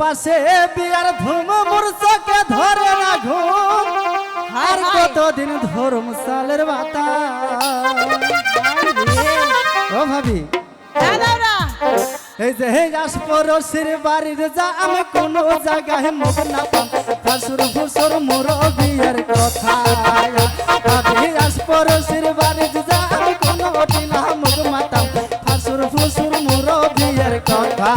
আশেপাশে বিয়ার ধুম মুরসাকে ধরে না ঘুম। আর কতদিন ধরুম সালের বাতা ও ভাবি এই যে হে যাস পরশির বাড়ির যা আমি কোন জায়গায় মুখ না পাম ফাসুর ফুসুর মোর বিয়ের কথা। ভাবি যাস পরশির বাড়ির যা আমি কোন টিলা মুখ মাতাম। ফাসুর ফুসুর মোর বিয়ের কথা।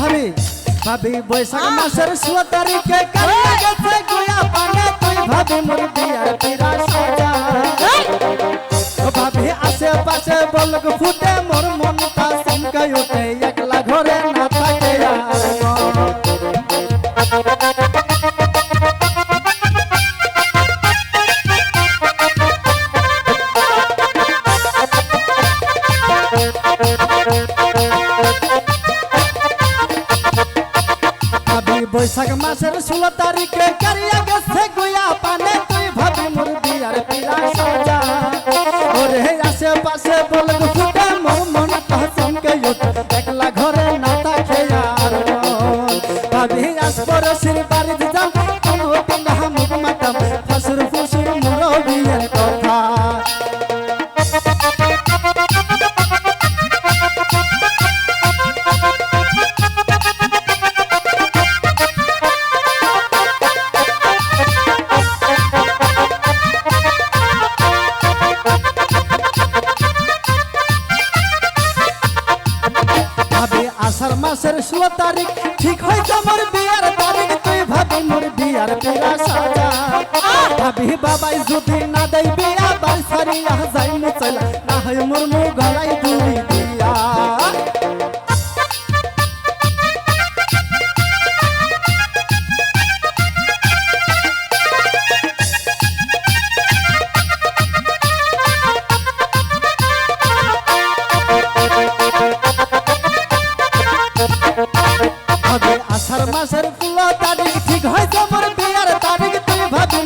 ভাবি ভাবি বৈশাখ মাসের ষোলো তারিখে কালিয়া গেছে গুয়া পানে। তুই ভাবি মোর বিয়ার পিরা সাজা ভাবি আশেপাশে বলক ফুটে বৈশাখ মাসের ষোলো তারিখে কারিয়া গেছে গুয়া পানে, তুই ভাবি মোর বিয়ার পিলা সাজা। ওরে আশেপাশে বলক ফুটে মোর মন ওঠে একলা ঘরে আর ভাবি বাড়ি যাও মাসের ষোলো তারিখ। ঠিক হয়েছে মোর বিয়ার তারিখ, তুই ভাবি মোর বিয়ার পেলা সাজা। ভাবি বাবাই যদি না দেয় বিয়া, বাড়ি সারিয়া যাইনি চলা। না হয় মোর মু ষোলো তারিখ ঠিক হয়েছে মোর বিয়ার তারিখ তুই ভাবি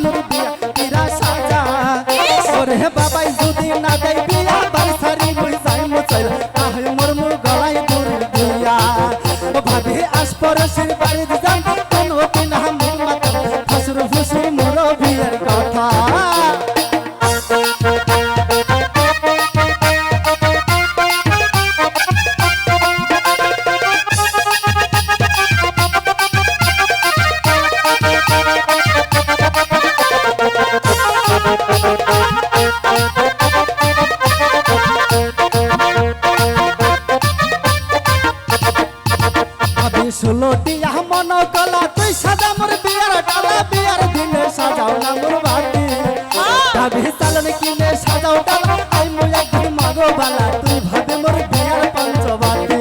ভাবি ষোলোটি মন কলা তুই সাজা মোর বিয়ার ডালা বিয়ার দিনে সাজাও না মোর বাতি। ভাবি চালন কিনে সাজাও ডালা আই মুই একদিন মাগো বালা তুই ভাবি মোর বিয়ার পঞ্চবাতি।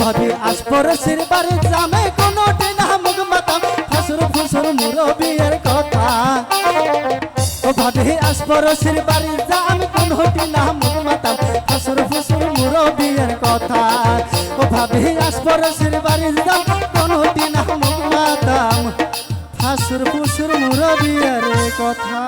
ভাবি আসপর সির বাড়ি জামে কোনো টিনা মুখ মাতাম ফাসুর ফুসুর মুরো ও আসপরশের বাড়ি যা আমি কোন টিনা মুখ মাতাম ফসর ফসর মুরো বিয়ের কথা। ও ভাবে আসপরশের বাড়ি যা কোন টিনা মুখ মাতাম ফাসুর ফুসুর মুরো বিয়ের কথা।